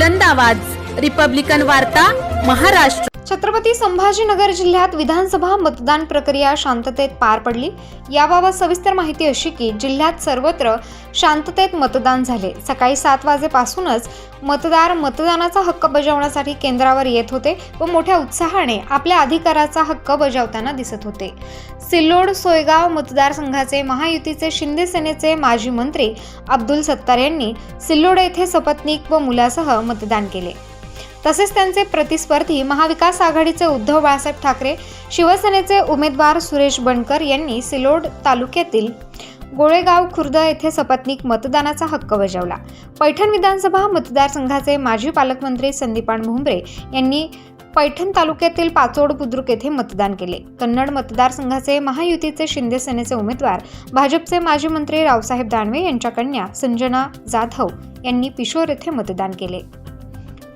बुलंद आवाज रिपब्लिकन वार्ता महाराष्ट्र. छत्रपती संभाजीनगर जिल्ह्यात विधानसभा मतदान प्रक्रिया शांततेत पार पडली. याबाबत सविस्तर माहिती अशी की जिल्ह्यात सर्वत्र शांततेत मतदान झाले. सकाळी सात वाजेपासूनच मतदार मतदानाचा हक्क बजावण्यासाठी केंद्रावर येत होते व मोठ्या उत्साहाने आपल्या अधिकाराचा हक्क बजावताना दिसत होते. सिल्लोड सोयगाव मतदारसंघाचे महायुतीचे शिंदे सेनेचे माजी मंत्री अब्दुल सत्तार यांनी सिल्लोड येथे सपत्नीक व मुलासह मतदान केले. तसेच त्यांचे प्रतिस्पर्धी महाविकास आघाडीचे उद्धव बाळासाहेब ठाकरे शिवसेनेचे उमेदवार सुरेश बनकर यांनी सिलोड तालुक्यातील गोळेगाव खुर्द येथे सपत्नीक मतदानाचा हक्क बजावला. पैठण विधानसभा मतदारसंघाचे माजी पालकमंत्री संदीपान भुमरे यांनी पैठण तालुक्यातील पाचोड बुद्रुक येथे मतदान केले. कन्नड मतदारसंघाचे महायुतीचे शिंदे सेनेचे उमेदवार भाजपचे माजी मंत्री रावसाहेब दानवे यांच्या कन्या संजना जाधव यांनी पिशोर येथे मतदान केले.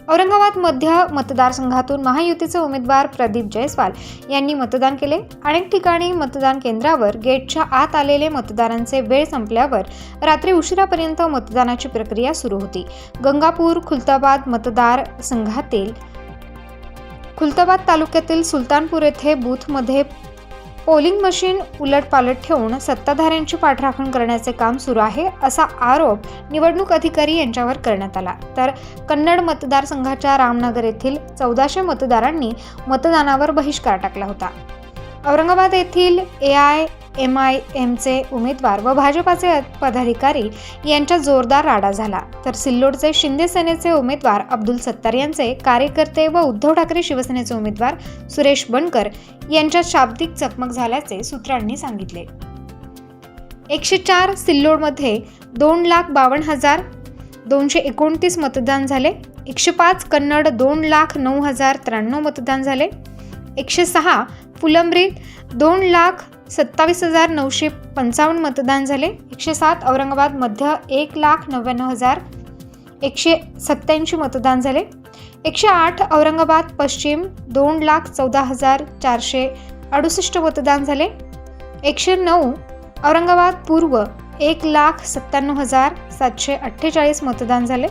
औरंगाबाद मध्य मतदारसंघातून महायुतीचे उमेदवार प्रदीप जयस्वाल यांनी मतदान केले. अनेक ठिकाणी मतदान केंद्रावर गेटच्या आत आलेले मतदारांचे वेळ संपल्यावर रात्री उशिरापर्यंत मतदानाची प्रक्रिया सुरू होती. गंगापूर खुलताबाद मतदार संघातील खुलताबाद तालुक्यातील सुलतानपूर येथे बूथमध्ये पोलिंग मशीन उलटपालट ठेवून सत्ताधाऱ्यांची पाठराखण करण्याचे काम सुरू आहे असा आरोप निवडणूक अधिकारी यांच्यावर करण्यात आला. तर कन्नड मतदारसंघाच्या रामनगर येथील चौदाशे मतदारांनी मतदानावर बहिष्कार टाकला होता. औरंगाबाद येथील ए आय एम आय एमचे उमेदवार व भाजपाचे पदाधिकारी यांचा जोरदार राडा झाला. तर सिल्लोडचे शिंदे सेनेचे उमेदवार अब्दुल सत्तार यांचे कार्यकर्ते व उद्धव ठाकरे शिवसेनेचे उमेदवार सुरेश बनकर यांच्यात शाब्दिक चकमक झाल्याचे सूत्रांनी सांगितले. एकशे चार सिल्लोडमध्ये दोन लाख बावन्न हजार दोनशे एकोणतीस मतदान झाले. एकशे पाच कन्नड दोन लाख नऊ हजार त्र्याण्णव मतदान झाले. एकशे सहा फुलंब्रीत दोन लाख सत्तावीस हजार नऊशे पंचावन्न मतदान झाले. एकशे सात औरंगाबाद मध्य एक लाख नव्याण्णव हजार एकशे सत्त्याऐंशी मतदान झाले. एकशे आठ औरंगाबाद पश्चिम दोन लाख चौदा हजार चारशे अडुसष्ट मतदान झाले. एकशे नऊ औरंगाबाद पूर्व एक लाख सत्त्याण्णव हजार सातशे अठ्ठेचाळीस मतदान झाले.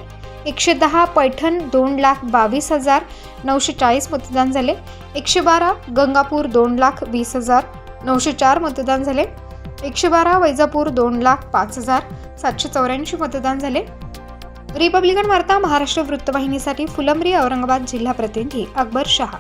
एकशे दहा पैठण दोन लाख बावीस हजार नऊशे चाळीस मतदान झाले. एकशे बारा गंगापूर दोन लाख वीस हजार नऊशे चार मतदान झाले. एकशे बारा वैजापूर दोन लाख पाच हजार सातशे चौऱ्याऐंशी मतदान झाले. रिपब्लिकन वार्ता महाराष्ट्र वृत्तवाहिनीसाठी फुलंब्री औरंगाबाद जिल्हा प्रतिनिधी अकबर शहा.